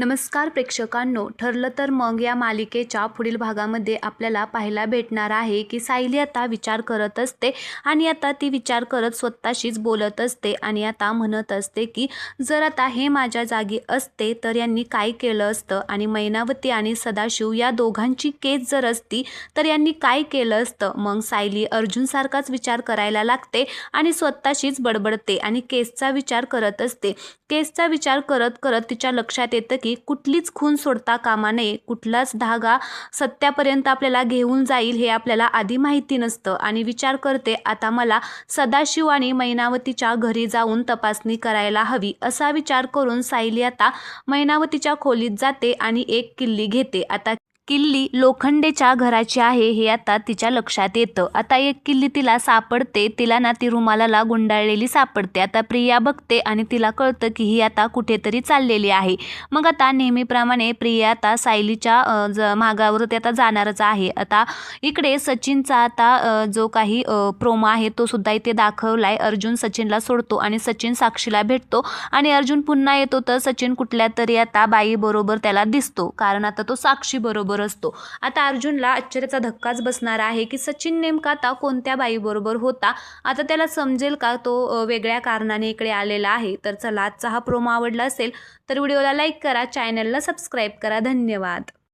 नमस्कार प्रेक्षकांनो ठरलं तर मग या मालिकेच्या पुढील भागामध्ये आपल्याला पाहायला भेटणार आहे की सायली आता विचार करत असते आणि आता ती विचार करत स्वतःशीच बोलत असते आणि आता म्हणत असते की जर आता हे माझ्या जागी असते तर यांनी काय केलं असतं आणि मैनावती आणि सदाशिव या दोघांची केस जर असती तर यांनी काय केलं असतं? मग सायली अर्जुनसारखाच विचार करायला लागते आणि स्वतःशीच बडबडते आणि केसचा विचार करत असते. केसचा विचार करत करत तिच्या लक्षात येतं की कुठलीच खून सोडता कामा नये. कुठलाच धागा सत्यापर्यंत आपल्याला घेऊन जाईल हे आपल्याला आधी माहिती नसतं. आणि विचार करते आता मला सदाशिव आणि मैनावतीच्या घरी जाऊन तपासणी करायला हवी असा विचार करून सायली आता मैनावतीच्या खोलीत जाते आणि एक किल्ली घेते. आता किल्ली लोखंडेच्या घराची आहे हे आता तिच्या लक्षात येतं. आता एक किल्ली तिला सापडते तिला ना ती रुमालाला गुंडाळलेली सापडते. आता प्रिया बघते आणि तिला कळतं की ही आता कुठेतरी चाललेली आहे. मग आता नेहमीप्रमाणे प्रिया आता सायलीच्या ज मागावर ते आता जाणारच आहे. आता इकडे सचिनचा आता जो काही प्रोमो आहे तो सुद्धा इथे दाखवलाय. अर्जुन सचिनला सोडतो आणि सचिन साक्षीला भेटतो आणि अर्जुन पुन्हा येतो. तर सचिन कुठल्या तरी आता बाई बरोबर त्याला दिसतो. कारण आता तो साक्षी बरोबर असतो. आता अर्जुनला आश्चर्याचा धक्काच बसणार आहे की सचिन नेमका आता कोणत्या बाईबरोबर होता? आता त्याला समजेल का तो वेगळ्या कारणाने इकडे आलेला आहे? तर चला आजचा हा प्रोमो आवडला असेल तर व्हिडिओला लाईक करा चॅनलला सबस्क्राईब करा. धन्यवाद.